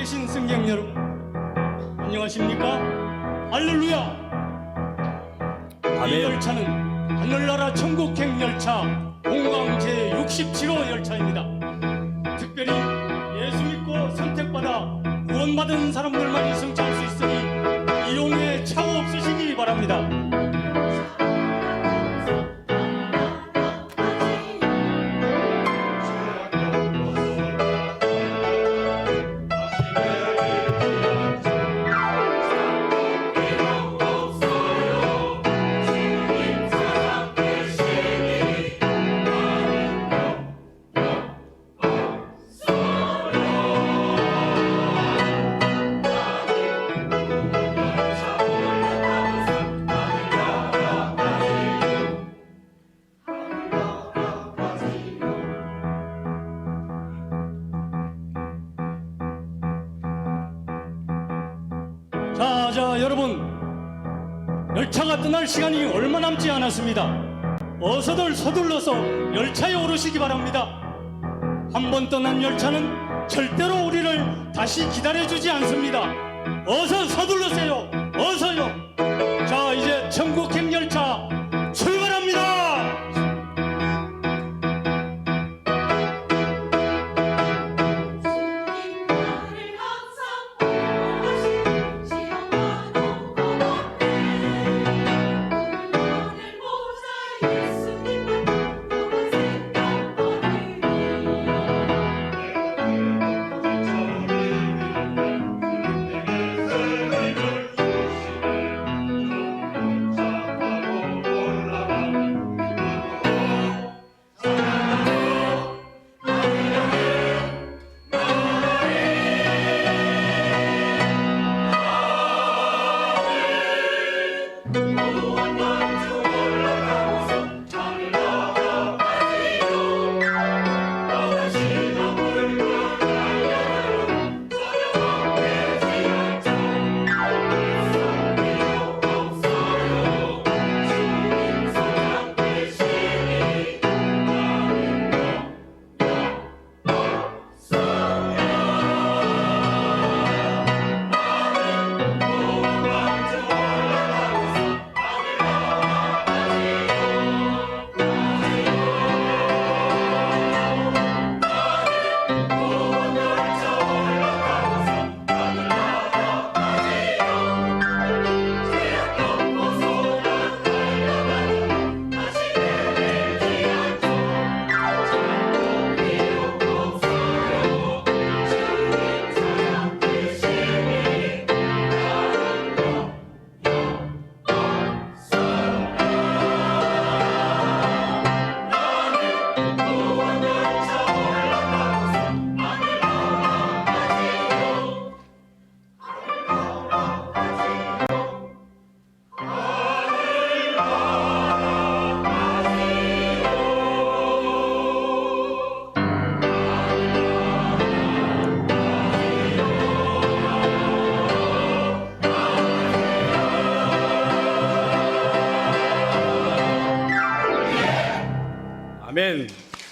계신 승객 여러분, 안녕하십니까? 할렐루야! 이. 열차는 하늘나라 천국행 열차 공강 제 67호 열차입니다. 특별히 예수 믿고 선택받아 구원받은 사람들만이 승차할 수 자, 자, 여러분. 열차가 떠날 시간이 얼마 남지 않았습니다. 어서들 서둘러서 열차에 오르시기 바랍니다. 한 번 떠난 열차는 절대로 우리를 다시 기다려주지 않습니다. 어서 서둘러세요. 어서요. 자, 이제 열차 no one. 아멘.